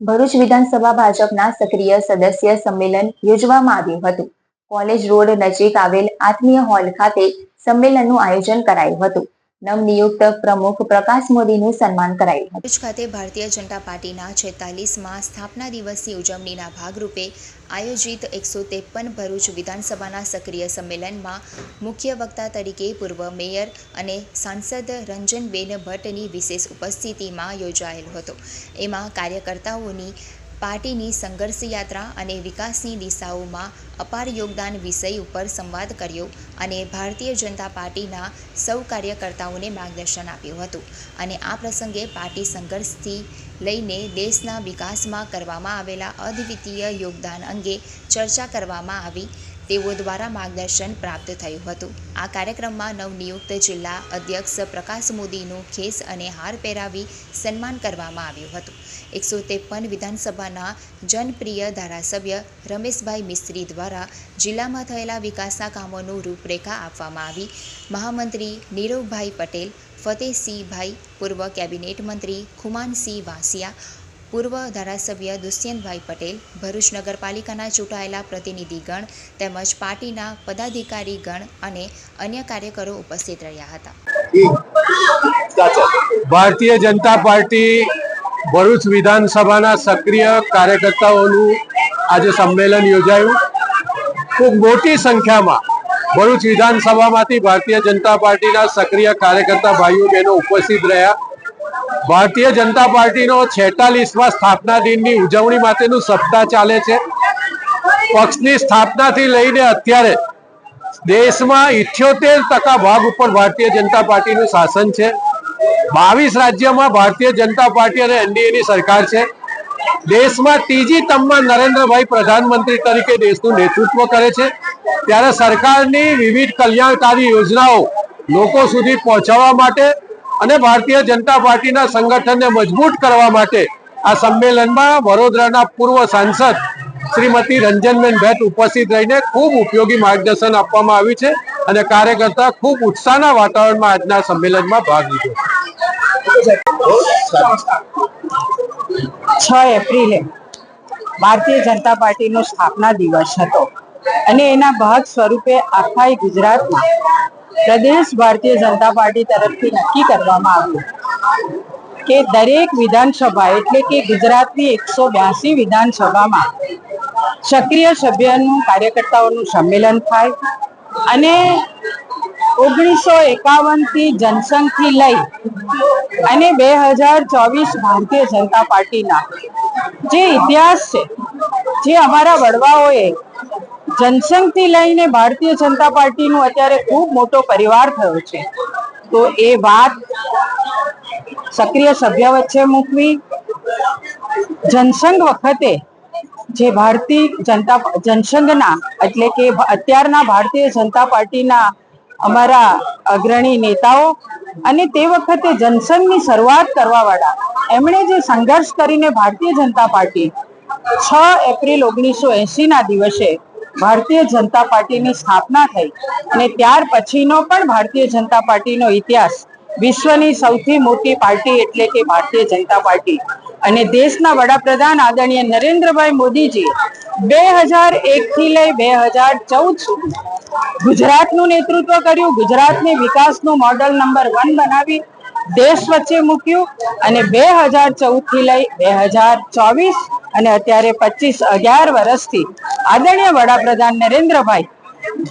ભરૂચ વિધાનસભા ભાજપના સક્રિય સદસ્ય સંમેલન યોજવામાં આવ્યું હતું. કોલેજ રોડ નજીક આવેલ આત્મીય હોલ ખાતે સંમેલનનું આયોજન કરાયું હતું. નવનિયુક્ત પ્રમુખ પ્રકાશ મોદીનું સન્માન કરાયું હતું. ખાતે ભારતીય જનતા પાર્ટીના છેતાલીસમાં સ્થાપના દિવસની ઉજવણીના ભાગરૂપે આયોજિત એકસો ત્રેપન ભરૂચ વિધાનસભાના સક્રિય સંમેલનમાં મુખ્ય વક્તા તરીકે પૂર્વ મેયર અને સાંસદ રંજનબેન ભટ્ટની વિશેષ ઉપસ્થિતિમાં યોજાયેલ હતો. એમાં કાર્યકર્તાઓની પાર્ટીની સંઘર્ષ યાત્રા અને વિકાસની દિશાઓમાં અપાર યોગદાન વિષય ઉપર સંવાદ કર્યો અને ભારતીય જનતા પાર્ટીના સૌ કાર્યકર્તાઓને માર્ગદર્શન આપ્યું હતું. અને આ પ્રસંગે પાર્ટી સંઘર્ષથી લઈને દેશના વિકાસમાં કરવામાં આવેલા અદ્વિતીય યોગદાન અંગે ચર્ચા કરવામાં આવી. તેઓ દ્વારા માર્ગદર્શન પ્રાપ્ત થયું હતું. આ કાર્યક્રમમાં નવનિયુક્ત જિલ્લા અધ્યક્ષ પ્રકાશ મોદીનું ખેસ અને હાર પહેરાવી સન્માન કરવામાં આવ્યું હતું. એકસો ત્રેપન વિધાનસભાના જનપ્રિય ધારાસભ્ય રમેશભાઈ મિસ્ત્રી દ્વારા જિલ્લામાં થયેલા વિકાસના કામોનું રૂપરેખા આપવામાં આવી. મહામંત્રી નીરવભાઈ પટેલ, ફતેહસિંહભાઈ, પૂર્વ કેબિનેટ મંત્રી ખુમાનસિંહ વાસિયા પૂર્વ ધારાસભ્ય દુષ્યંતભાઈ પટેલ, ભરૂચ નગરપાલિકાના ચૂંટાયેલા પ્રતિનિધિગણ તેમજ પાર્ટીના પદાધિકારીગણ અને અન્ય કાર્યકરો ઉપસ્થિત રહ્યા હતા. ભારતીય જનતા પાર્ટી ભરૂચ વિધાનસભાના સક્રિય કાર્યકર્તાઓનું આજે સંમેલન યોજાયું. ખૂબ મોટી સંખ્યામાં ભરૂચ વિધાનસભામાંથી ભારતીય જનતા પાર્ટીના સક્રિય કાર્યકર્તા ભાઈઓ બહેનો ઉપસ્થિત રહ્યા. ભારતીય જનતા પાર્ટીનો છેતાલીસમાં સ્થાપના દિનની ઉજવણી માટેનું સપ્તાહ ચાલે છે. પક્ષની સ્થાપનાથી લઈને અત્યારે દેશમાં ઇઠ્યોતેર ટકા ભાગ ઉપર ભારતીય જનતા પાર્ટીનું શાસન છે. બાવીસ રાજ્યમાં ભારતીય જનતા પાર્ટી અને એનડીએની સરકાર છે. દેશમાં ત્રીજી ટર્મમાં નરેન્દ્રભાઈ પ્રધાનમંત્રી તરીકે દેશનું નેતૃત્વ કરે છે. ત્યારે સરકારની વિવિધ કલ્યાણકારી યોજનાઓ લોકો સુધી પહોંચાડવા માટે અને ભારતીય જનતા પાર્ટીના સંગઠનને મજબૂત કરવા માટે આ સંમેલનમાં વડોદરાના પૂર્વ સાંસદ શ્રીમતી રંજનબેન ભટ્ટ ઉપસ્થિત રહીને ખૂબ ઉપયોગી માર્ગદર્શન આપવામાં આવ્યું છે અને કાર્યકર્તા ખૂબ ઉત્સાહના વાતાવરણમાં આજના સંમેલનમાં ભાગ લીધો છ. એપ્રિલે ભારતીય જનતા પાર્ટીનો સ્થાપના દિવસ હતો અને એના ભાગ સ્વરૂપે આખા ગુજરાતમાં પ્રદેશ ભારતીય જનતા પાર્ટી તરફથી નક્કી કરવામાં આવ્યું કે દરેક વિધાનસભા એટલે કે ગુજરાતની એકસો બ્યાસી વિધાનસભામાં સક્રિય સભ્યનું કાર્યકર્તાઓનું સંમેલન થાય અને ઓગણીસો એકાવનથી જનસંઘથી લઈ અને બે હજાર ચોવીસ ભારતીય જનતા પાર્ટીના જે ઇતિહાસ છે, જે અમારા વડવાઓએ જનસંઘથી લઈને ભારતીય જનતા પાર્ટીનું અત્યારે ખૂબ મોટો પરિવાર થયો છે. તો એ વાત સક્રિય સભ્ય વચ્ચે મૂકવી. જનસંઘ વખતે જે ભારતીય જનતા જનસંઘના એટલે કે અત્યારના ભારતીય જનતા પાર્ટીના અમારા અગ્રણી નેતાઓ અને તે વખતે જનસંઘની શરૂઆત કરવા વાળા એમણે જે સંઘર્ષ કરીને ભારતીય જનતા પાર્ટી છ એપ્રિલ ઓગણીસો એસી ના દિવસે ભારતીય જનતા પાર્ટીની સ્થાપના થઈ અને ત્યાર પછીનો પણ ભારતીય જનતા પાર્ટીનો ઇતિહાસ વિશ્વની સૌથી મોટી પાર્ટી એટલે કે ભારતીય જનતા પાર્ટી. અને દેશના વડાપ્રધાન આદરણીય નરેન્દ્રભાઈ મોદીજી બે હજાર એક થી લઈ બે હજાર ચૌદ સુધી ગુજરાતનું નેતૃત્વ કર્યું, ગુજરાતને વિકાસનું મોડલ નંબર વન બનાવી દેશ વચ્ચે મૂક્યું અને બે હજાર ચૌદથી લઈ બે હજાર ચોવીસ અને અત્યારે પચીસ અગિયાર વર્ષથી આદરણીય વડાપ્રધાન નરેન્દ્રભાઈ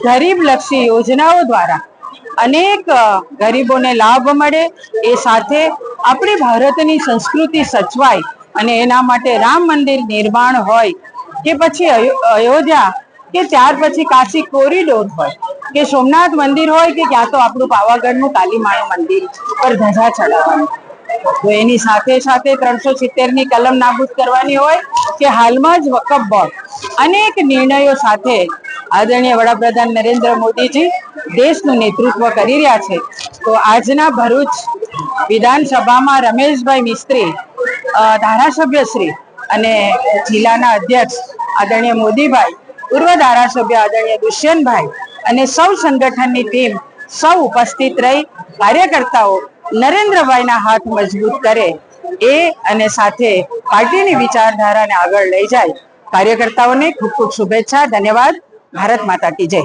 ગરીબ લક્ષી યોજનાઓ દ્વારા અનેક ગરીબોને લાભ મળે એ સાથે આપણી ભારતની સંસ્કૃતિ સચવાય અને એના માટે રામ મંદિર નિર્માણ હોય કે પછી અયોધ્યા કે ત્યાર પછી કાશી કોરિડોર હોય. કે સોમનાથ મંદિર હોય કે ક્યાં તો આપણું પાવાગઢનું કાલીમાનું મંદિર પર ધજા ચડાવવાનું. તો એની સાથે સાથે ત્રણસો ની કલમ નાબૂદ કરવાની હોય કે હાલમાં જ વકફ બોર્ડ અનેક નિર્ણયો સાથે આદરણીય વડાપ્રધાન નરેન્દ્ર મોદીજી દેશનું નેતૃત્વ કરી રહ્યા છે. તો આજના ભરૂચ વિધાનસભામાં રમેશભાઈ મિસ્ત્રી ધારાસભ્ય શ્રી અને જિલ્લાના અધ્યક્ષ આદરણીય મોદીભાઈ, પૂર્વ ધારાસભ્ય આદરણીય દુષ્યંતભાઈ અને સૌ સંગઠનની ટીમ સૌ ઉપસ્થિત રહી કાર્યકર્તાઓ નરેન્દ્રભાઈના હાથ મજબૂત કરે એ અને સાથે પાર્ટીની વિચારધારાને આગળ લઈ જાય. કાર્યકર્તાઓને ખૂબ ખૂબ શુભેચ્છા, ધન્યવાદ. ભારત માતા કી જય.